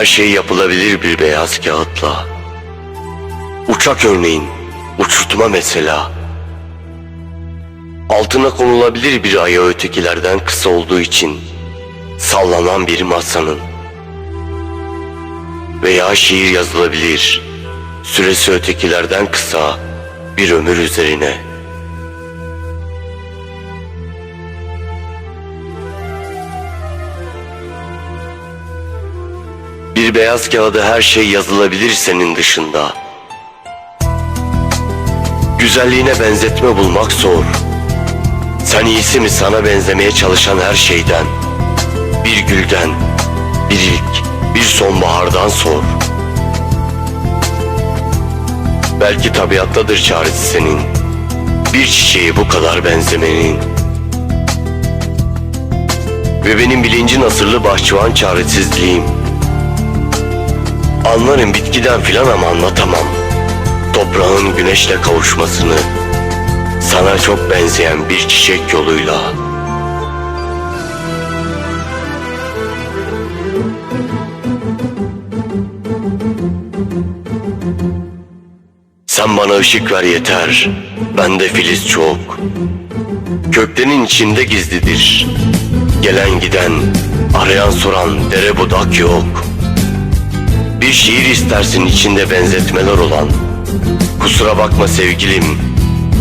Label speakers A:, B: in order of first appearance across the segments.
A: Her şey yapılabilir bir beyaz kağıtla. Uçak örneğin, uçurtma mesela. Altına konulabilir bir ayağı ötekilerden kısa olduğu için sallanan bir masanın. Veya şiir yazılabilir, süresi ötekilerden kısa bir ömür üzerine. Bir beyaz kağıda her şey yazılabilir senin dışında. Güzelliğine benzetme bulmak zor. Sen iyisi mi sana benzemeye çalışan her şeyden? Bir gülden, bir ilk, bir sonbahardan sor. Belki tabiattadır çaresi senin. Bir çiçeğe bu kadar benzemenin. Ve benim bilincin asırlı bahçıvan çaresizliğim. Anlarım bitkiden filan ama anlatamam. Toprağın güneşle kavuşmasını. Sana çok benzeyen bir çiçek yoluyla. Sen bana ışık ver yeter. Bende filiz çok. Köklerin içinde gizlidir. Gelen giden, arayan soran dere budak yok. Bir şiir istersin içinde benzetmeler olan. Kusura bakma sevgilim.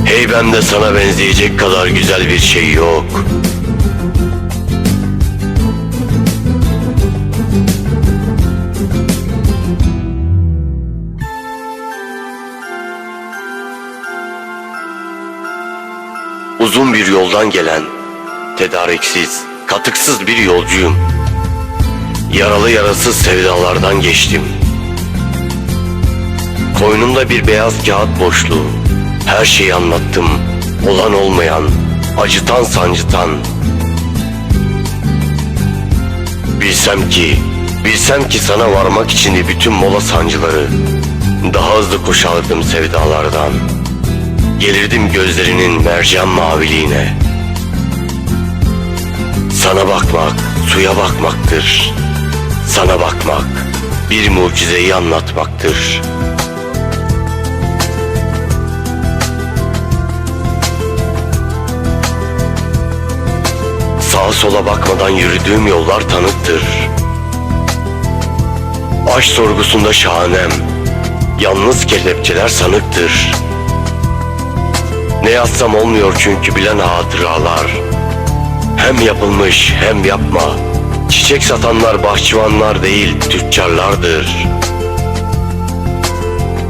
A: Heybemde sana benzeyecek kadar güzel bir şey yok. Uzun bir yoldan gelen, tedariksiz, katıksız bir yolcuyum. Yaralı yarasız sevdalardan geçtim. Koynumda bir beyaz kağıt boşluğu. Her şeyi anlattım. Olan olmayan, acıtan sancıtan. Bilsem ki, bilsem ki sana varmak için bütün mola sancıları. Daha hızlı koşardım sevdalardan. Gelirdim gözlerinin mercan maviliğine. Sana bakmak, suya bakmaktır. Sana bakmak, bir mucizeyi anlatmaktır. Sağa sola bakmadan yürüdüğüm yollar tanıktır. Aşk sorgusunda şahanem, yalnız kelepçeler sanıktır. Ne yazsam olmuyor çünkü bilen hatıralar. Hem yapılmış hem yapma. Çiçek satanlar bahçıvanlar değil tüccarlardır.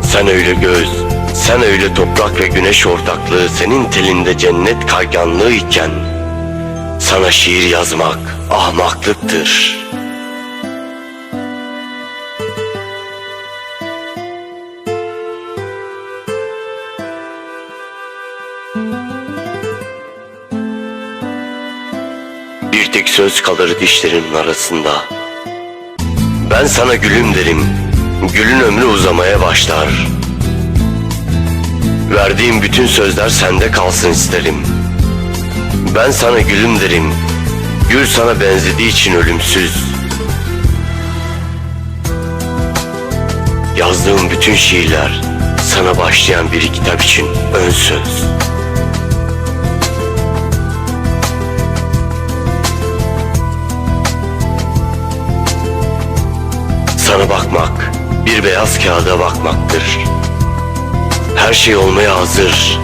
A: Sen öyle göz, sen öyle toprak ve güneş ortaklığı senin telinde cennet kayganlığı iken sana şiir yazmak ahmaklıktır. Bir tek söz kalır dişlerimin arasında. Ben sana gülüm derim. Gülün ömrü uzamaya başlar. Verdiğim bütün sözler sende kalsın isterim. Ben sana gülüm derim. Gül sana benzediği için ölümsüz. Yazdığım bütün şiirler sana başlayan bir kitap için ön söz. Sana bakmak, bir beyaz kağıda bakmaktır. Her şey olmaya hazır.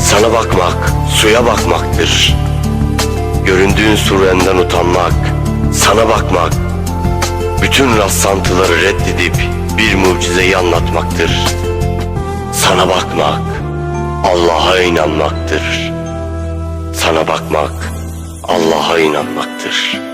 A: Sana bakmak, suya bakmaktır. Göründüğün surenden utanmak, sana bakmak, bütün rastlantıları reddedip bir mucizeyi anlatmaktır. Sana bakmak, Allah'a inanmaktır. Sana bakmak, Allah'a inanmaktır.